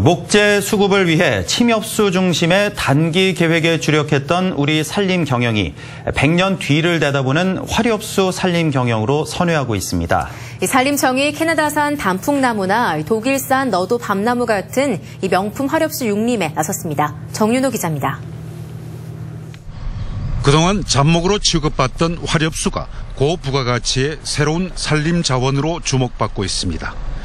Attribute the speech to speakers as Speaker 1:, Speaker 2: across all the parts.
Speaker 1: 목재 수급을 위해 침엽수 중심의 단기 계획에 주력했던 우리 산림 경영이 100년 뒤를 내다보는 화렵수 산림 경영으로 선회하고 있습니다.
Speaker 2: 산림청이 캐나다산 단풍나무나 독일산 너도 밤나무 같은 이 명품 화렵수 육림에 나섰습니다. 정윤호 기자입니다.
Speaker 3: 그동안 잡목으로 취급받던 화렵수가 고부가가치의 새로운 산림 자원으로 주목받고 있습니다.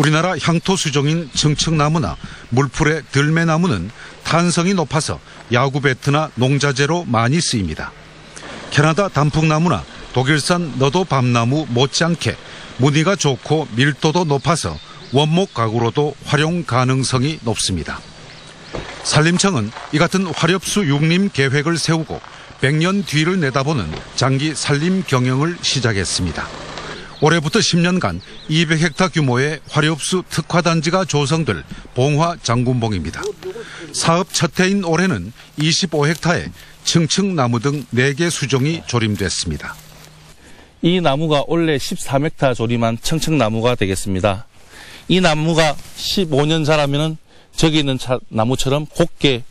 Speaker 3: 우리나라 향토 수종인 청청나무나 물풀의 들매나무는 탄성이 높아서 야구 배트나 농자재로 많이 쓰입니다. 캐나다 단풍나무나 독일산 너도 밤나무 못지않게 무늬가 좋고 밀도도 높아서 원목 가구로도 활용 가능성이 높습니다. 산림청은 이 같은 화렵수 육림 계획을 세우고 100년 뒤를 내다보는 장기 산림 경영을 시작했습니다. 올해부터 10년간 200헥타 규모의 화렵수 특화단지가 조성될 봉화 장군봉입니다. 사업 첫 해인 올해는 25헥타에 층층나무 등 4개 수종이 조림됐습니다.
Speaker 4: 이 나무가 원래 13헥타 조림한 청청나무가 되겠습니다. 이 나무가 15년 자라면 저기 있는 나무처럼 곱게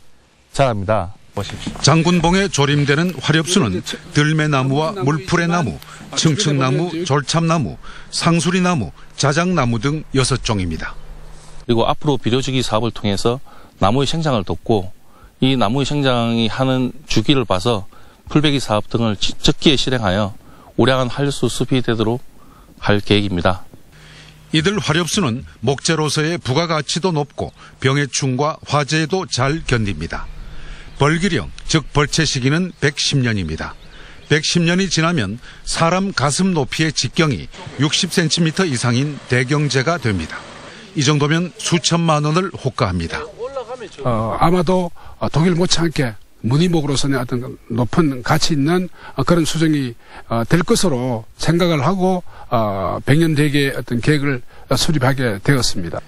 Speaker 4: 자랍니다. 보십시오.
Speaker 3: 장군봉에 조림되는 화렵수는 들매나무와 물풀의 나무, 층층나무, 졸참나무, 상수리나무, 자작나무 등 6종입니다.
Speaker 4: 그리고 앞으로 비료주기 사업을 통해서 나무의 생장을 돕고 이 나무의 생장이 하는 주기를 봐서 풀베기 사업 등을 적기에 실행하여 우량한 한수 숲이 되도록 할 계획입니다.
Speaker 3: 이들 화렵수는 목재로서의 부가가치도 높고 병해충과 화재에도 잘 견딥니다. 벌기령, 즉 벌채 시기는 110년입니다. 110년이 지나면 사람 가슴 높이의 직경이 60cm 이상인 대경제가 됩니다. 이 정도면 수천만 원을 호가합니다.
Speaker 5: 어, 아마도 독일 못지않게 무늬목으로서는 어떤 높은 가치 있는 그런 수정이 어, 될 것으로 생각을 하고 100년 어, 대계 어떤 계획을 수립하게 되었습니다.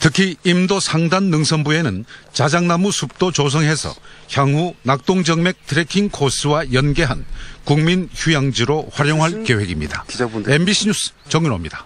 Speaker 3: 특히 임도 상단 능선부에는 자작나무 숲도 조성해서 향후 낙동정맥 트레킹 코스와 연계한 국민 휴양지로 활용할 계획입니다. MBC 뉴스 정윤호입니다.